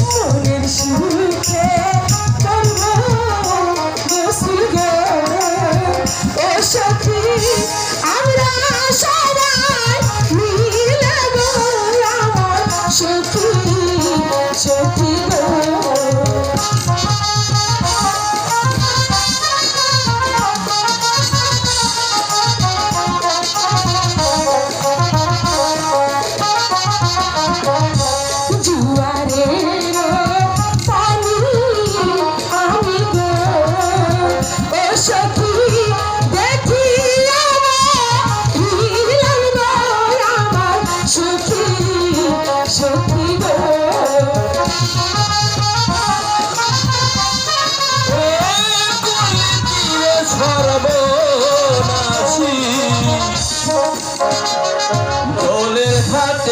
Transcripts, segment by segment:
মনের সুখে Marte.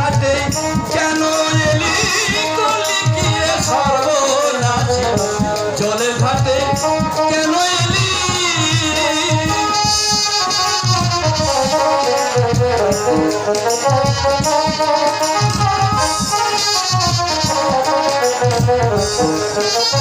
জলের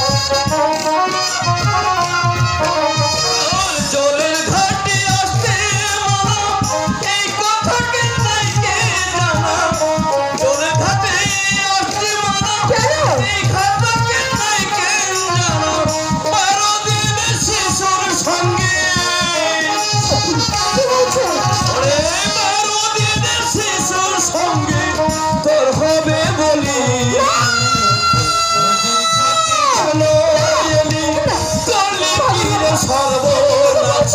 সর্বনাশ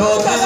নদীর